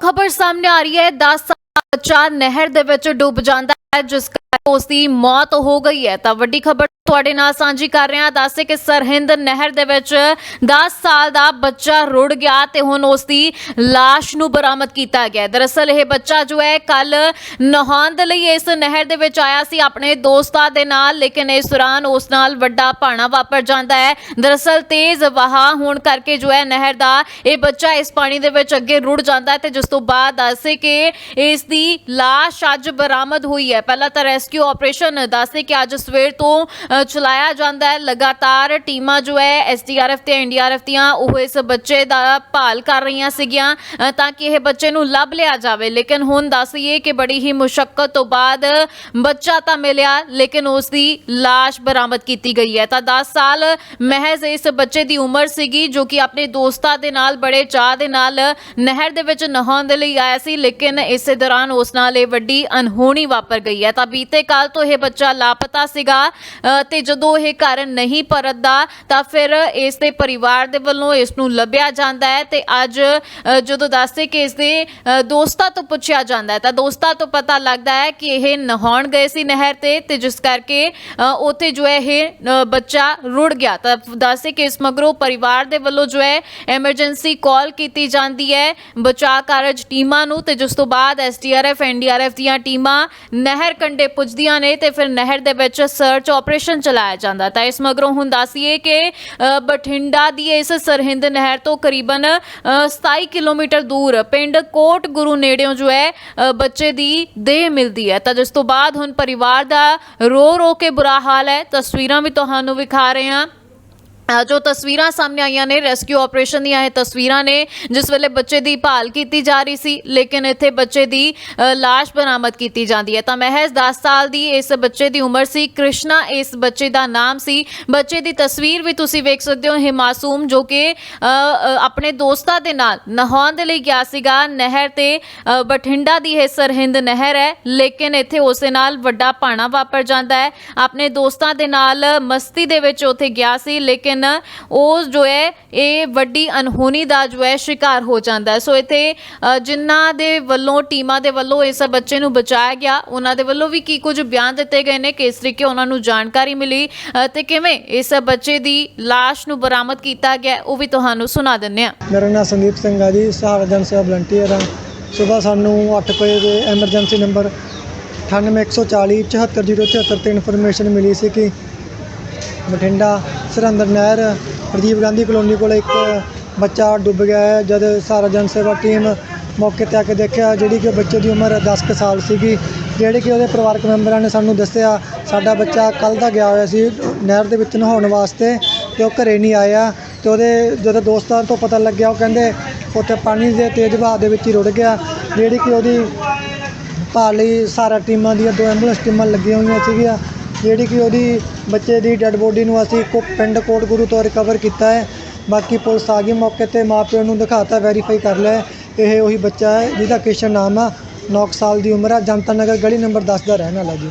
ਖਬਰ ਸਾਹਮਣੇ ਆ ਰਹੀ ਹੈ। 10 ਸਾਲ ਬੱਚਾ ਨਹਿਰ ਦੇ ਵਿੱਚ ਡੁੱਬ ਜਾਂਦਾ ਹੈ, ਜਿਸ ਉਸ ਦੀ ਮੌਤ ਹੋ ਗਈ ਹੈ, ਤਾਂ ਵੱਡੀ ਖਬਰ ਤੁਹਾਡੇ ਨਾਲ ਸਾਂਝੀ ਕਰ ਰਹੇ ਹਾਂ। ਦੱਸੇ ਕਿ ਸਰਹਿੰਦ ਨਹਿਰ ਦੇ ਵਿੱਚ 10 ਸਾਲ ਦਾ ਬੱਚਾ ਰੁੜ ਗਿਆ ਤੇ ਹੁਣ ਉਸ ਦੀ ਲਾਸ਼ ਨੂੰ ਬਰਾਮਦ ਕੀਤਾ ਗਿਆ ਦਰਅਸਲ ਇਹ ਬੱਚਾ ਜੋ ਹੈ ਕੱਲ ਨਹਾਉਣ ਦੇ ਲਈ ਇਸ ਨਹਿਰ ਦੇ ਵਿੱਚ ਆਇਆ ਸੀ ਆਪਣੇ ਦੋਸਤਾਂ ਦੇ ਨਾਲ, ਲੇਕਿਨ ਇਸ ਦੌਰਾਨ ਉਸ ਨਾਲ ਵੱਡਾ ਭਾਣਾ ਵਾਪਰ ਜਾਂਦਾ ਹੈ। ਦਰਅਸਲ ਤੇਜ਼ ਵਹਾਅ ਹੋਣ ਕਰਕੇ ਜੋ ਹੈ, ਨਹਿਰ ਦਾ ਇਹ ਬੱਚਾ ਇਸ ਪਾਣੀ ਦੇ ਵਿੱਚ ਅੱਗੇ ਰੁੜ ਜਾਂਦਾ ਹੈ ਤੇ ਜਿਸ ਤੋਂ ਬਾਅਦ ਦੱਸੇ ਕਿ ਇਸ ਦੀ ਲਾਸ਼ ਅੱਜ ਬਰਾਮਦ ਹੋਈ ਹੈ। ਪਹਿਲਾਂ ਤਾਂ ਰੈਸਕਿਊ ਆਪਰੇਸ਼ਨ ਦੱਸੇ ਕਿ ਅੱਜ ਸਵੇਰ ਤੋਂ ਚਲਾਇਆ ਜਾਂਦਾ ਹੈ। ਲਗਾਤਾਰ ਟੀਮਾਂ ਜੋ ਹੈ ਐਸਡੀਆਰਐਫ ਤੇ ਐਨਡੀਆਰਐਫ ਦੀਆਂ, ਉਹ ਇਸ ਬੱਚੇ ਦਾ ਭਾਲ ਕਰ ਰਹੀਆਂ ਸੀਗੀਆਂ ਤਾਂ ਕਿ ਇਹ ਬੱਚੇ ਨੂੰ ਲੱਭ ਲਿਆ ਜਾਵੇ। ਲੇਕਿਨ ਹੁਣ ਦੱਸੀਏ ਕਿ ਬੜੀ ਹੀ ਮੁਸ਼ਕਲ ਤੋਂ ਬਾਅਦ ਬੱਚਾ ਤਾਂ ਮਿਲਿਆ, ਲੇਕਿਨ ਉਸ ਦੀ ਲਾਸ਼ ਬਰਾਮਦ ਕੀਤੀ ਗਈ ਹੈ। ਤਾਂ 10 ਸਾਲ ਮਹਿਜ਼ ਇਸ ਬੱਚੇ ਦੀ ਉਮਰ ਸੀਗੀ, ਜੋ ਕਿ ਆਪਣੇ ਦੋਸਤਾਂ ਦੇ ਨਾਲ, ਬੜੇ ਚਾਹ ਦੇ ਨਾਲ ਨਹਿਰ ਦੇ ਵਿੱਚ ਨਹਾਉਣ ਦੇ ਲਈ ਆਇਆ ਸੀ, ਲੇਕਿਨ ਇਸੇ ਦੌਰਾਨ ਉਸ ਨਾਲ ਇਹ ਵੱਡੀ ਅਨਹੋਣੀ ਵਾਪਰ ਗਈ ਹੈ। ਤਾਂ ਬੀਤੇ ਕੱਲ ਤੋਂ ਇਹ ਬੱਚਾ ਲਾਪਤਾ ਸੀਗਾ। ਅ, ਤੇ ਜਦੋਂ ਇਹ ਘਰ ਨਹੀਂ ਪਰਤਦਾ ਤਾਂ ਫਿਰ ਇਸ ਦੇ ਪਰਿਵਾਰ ਦੇ ਵੱਲੋਂ ਇਸ ਨੂੰ ਲੱਭਿਆ ਜਾਂਦਾ ਹੈ ਤੇ ਅੱਜ ਜਦੋਂ ਦੱਸਦੇ ਕਿ ਇਸ ਦੇ ਦੋਸਤਾਂ ਤੋਂ ਪੁੱਛਿਆ ਜਾਂਦਾ ਹੈ ਤਾਂ ਦੋਸਤਾਂ ਤੋਂ ਪਤਾ ਲੱਗਦਾ ਹੈ ਕਿ ਇਹ ਨਹਾਉਣ ਗਏ ਸੀ ਨਹਿਰ ਤੇ ਤੇ ਜਿਸ ਕਰਕੇ ਉੱਥੇ ਜੋ ਹੈ ਇਹ ਬੱਚਾ ਰੁੜ ਗਿਆ। ਤਾਂ ਦੱਸਦੇ ਕਿ ਇਸ ਮਗਰੋਂ ਪਰਿਵਾਰ ਦੇ ਵੱਲੋਂ ਜੋ ਹੈ ਐਮਰਜੈਂਸੀ ਕਾਲ ਕੀਤੀ ਜਾਂਦੀ ਹੈ। ਬਚਾਅ ਕਾਰਜ ਟੀਮਾਂ ਨੂੰ ਤੇ ਜਿਸ ਤੋਂ ਬਾਅਦ ਐਸਡੀਆਰਐਫ ਐਨਡੀਆਰਐਫ ਦੀਆਂ ਟੀਮਾਂ ਨਹਿਰ ਕੰਢੇ ਪੁੱਜਦੀਆਂ ਨੇ ਤੇ ਫਿਰ ਨਹਿਰ ਦੇ ਵਿੱਚ ਸਰਚ ਆਪਰੇਸ਼ਨ ਚਲਾਇਆ ਜਾਂਦਾ। ਤਾਂ ਇਸ ਮਗਰੋਂ ਹੁਣ ਦੱਸੀਏ ਕਿ ਬਠਿੰਡਾ ਦੀ ਇਸ ਸਰਹਿੰਦ ਨਹਿਰ ਤੋਂ ਕਰੀਬਨ ਅ, 27 ਕਿਲੋਮੀਟਰ ਦੂਰ ਪਿੰਡ ਕੋਟ ਗੁਰੂ ਨੇੜਿਓਂ ਜੋ ਹੈ ਬੱਚੇ ਦੀ ਦੇਹ ਮਿਲਦੀ ਹੈ। ਤਾਂ ਜਿਸ ਤੋਂ ਬਾਅਦ ਹੁਣ ਪਰਿਵਾਰ ਦਾ ਰੋ ਰੋ ਕੇ ਬੁਰਾ ਹਾਲ ਹੈ। ਤਸਵੀਰਾਂ ਵੀ ਤੁਹਾਨੂੰ ਵਿਖਾ ਰਹੇ ਹਾਂ। ਜੋ ਤਸਵੀਰਾਂ ਸਾਹਮਣੇ ਆਈਆਂ ਨੇ ਰੈਸਕਿਊ ਆਪਰੇਸ਼ਨ ਦੀਆਂ ਇਹ ਤਸਵੀਰਾਂ ਨੇ ਜਿਸ ਵੇਲੇ ਬੱਚੇ ਦੀ ਭਾਲ ਕੀਤੀ ਜਾ ਰਹੀ ਸੀ ਲੇਕਿਨ ਇੱਥੇ ਬੱਚੇ ਦੀ ਅ, ਲਾਸ਼ ਬਰਾਮਦ ਕੀਤੀ ਜਾਂਦੀ ਹੈ। ਤਾਂ ਮਹਿਜ਼ 10 ਸਾਲ ਦੀ ਇਸ ਬੱਚੇ ਦੀ ਉਮਰ ਸੀ ਕ੍ਰਿਸ਼ਨਾ ਇਸ ਬੱਚੇ ਦਾ ਨਾਮ ਸੀ। ਬੱਚੇ ਦੀ ਤਸਵੀਰ ਵੀ ਤੁਸੀਂ ਵੇਖ ਸਕਦੇ ਹੋ ਹਿਮਾਸੂਮ ਜੋ ਕਿ ਆਪਣੇ ਦੋਸਤਾਂ ਦੇ ਨਾਲ ਨਹਾਉਣ ਦੇ ਲਈ ਗਿਆ ਸੀਗਾ। ਨਹਿਰ ਤੇ ਬਠਿੰਡਾ ਦੀ ਇਹ ਸਰਹਿੰਦ ਨਹਿਰ ਹੈ ਲੇਕਿਨ ਇੱਥੇ ਉਸ ਨਾਲ ਵੱਡਾ ਭਾਣਾ ਵਾਪਰ ਜਾਂਦਾ ਹੈ। ਆਪਣੇ ਦੋਸਤਾਂ ਦੇ ਨਾਲ ਮਸਤੀ ਦੇ ਵਿੱਚ ਉੱਥੇ ਗਿਆ ਸੀ ਲੇਕਿਨ ਉਹ ਜੋ ਹੈ ਇਹ ਵੱਡੀ ਅਨਹੋਣੀ ਦਾ ਜੋ ਹੈ ਸ਼ਿਕਾਰ ਹੋ ਜਾਂਦਾ ਹੈ। ਸੋ ਇੱਥੇ ਜਿਨ੍ਹਾਂ ਦੇ ਵੱਲੋਂ ਟੀਮਾਂ ਦੇ ਵੱਲੋਂ ਇਸ ਬੱਚੇ ਨੂੰ ਬਚਾਇਆ ਗਿਆ ਉਹਨਾਂ ਦੇ ਵੱਲੋਂ ਵੀ ਕੀ ਕੁਝ ਬਿਆਨ ਦਿੱਤੇ ਗਏ ਨੇ ਕਿਸ ਤਰੀਕੇ ਉਹਨਾਂ ਨੂੰ ਜਾਣਕਾਰੀ ਮਿਲੀ। ਅ, ਤੇ ਕਿਵੇਂ ਇਸ ਬੱਚੇ ਦੀ ਲਾਸ਼ ਨੂੰ ਬਰਾਮਦ ਕੀਤਾ ਗਿਆ ਉਹ ਵੀ ਤੁਹਾਨੂੰ ਸੁਣਾ ਦਿੰਨੇ ਆ ਮੇਰਾ ਨਾਮ ਸੰਦੀਪ ਸਿੰਘ ਆ ਜੀ ਸਹਾਰਾ ਜਨ ਸੇਵਾ ਵਲੰਟੀਅਰ ਹਾਂ ਸਵੇਰ ਸਾਨੂੰ 8 ਵਜੇ ਦੇ ਐਮਰਜੈਂਸੀ ਨੰਬਰ 9814 74074 ਤੇ ਇਨਫੋਰਮੇਸ਼ਨ ਮਿਲੀ ਸੀ ਕਿ ਬਠਿੰਡਾ ਸਰਹੰਦਰ ਨਹਿਰ, ਪ੍ਰਦੀਪ ਗਾਂਧੀ ਕਲੋਨੀ ਕੋਲ ਇੱਕ ਬੱਚਾ ਡੁੱਬ ਗਿਆ ਹੈ, ਜਦ ਸਾਰਾ ਜਨ ਸੇਵਾ ਟੀਮ ਮੌਕੇ ਤੇ ਆ ਕੇ ਦੇਖਿਆ, ਜਿਹੜੀ ਕਿ ਬੱਚੇ ਦੀ ਉਮਰ 10 ਕੁ ਸਾਲ ਸੀਗੀ, ਜਿਹੜੇ ਕਿ ਉਹਦੇ ਪਰਿਵਾਰਕ ਮੈਂਬਰਾਂ ਨੇ ਸਾਨੂੰ ਦੱਸਿਆ, ਸਾਡਾ ਬੱਚਾ ਕੱਲ ਦਾ ਗਿਆ ਹੋਇਆ ਸੀ, ਨਹਿਰ ਦੇ ਵਿੱਚ ਨਹਾਉਣ ਵਾਸਤੇ, ਤੇ ਉਹ ਘਰੇ ਨਹੀਂ ਆਇਆ, ਤੇ ਉਹਦੇ ਜਦੋਂ ਦੋਸਤਾਂ ਤੋਂ ਪਤਾ ਲੱਗਿਆ, ਉਹ ਕਹਿੰਦੇ ਉੱਥੇ ਪਾਣੀ ਦੇ ਤੇਜ਼ ਵਹਾਅ ਦੇ ਵਿੱਚ ਹੀ ਰੁੜ ਗਿਆ, ਜਿਹੜੀ ਕਿ ਉਹਦੀ ਭਾਲ ਲਈ ਸਾਰਾ ਟੀਮਾਂ ਦੀਆਂ ਦੋ ਐਂਬੂਲੈਂਸ ਟੀਮਾਂ ਲੱਗੀਆਂ ਹੋਈਆਂ ਸੀਗੀਆਂ ਜਿਹੜੀ ਕਿ ਉਹਦੀ ਬੱਚੇ ਦੀ ਡੈੱਡ ਬੋਡੀ ਨੂੰ ਅਸੀਂ ਕੋ ਪਿੰਡ ਕੋਟਗੁਰੂ ਤੋਂ ਰਿਕਵਰ ਕੀਤਾ ਹੈ। ਬਾਕੀ ਪੁਲਿਸ ਆ ਗਈ ਮੌਕੇ ਤੇ ਮਾਪਿਆਂ ਨੂੰ ਦਿਖਾਤਾ ਵੈਰੀਫਾਈ ਕਰ ਲਿਆ ਇਹ ਉਹੀ ਬੱਚਾ ਹੈ ਜਿਹਦਾ ਕਿਸ਼ਨ ਨਾਮ ਆ 9 ਸਾਲ ਦੀ ਉਮਰ ਆ। ਜਨਤਾ ਨਗਰ ਗਲੀ ਨੰਬਰ 10 ਦਾ ਰਹਿਣ ਵਾਲਾ ਜੀ।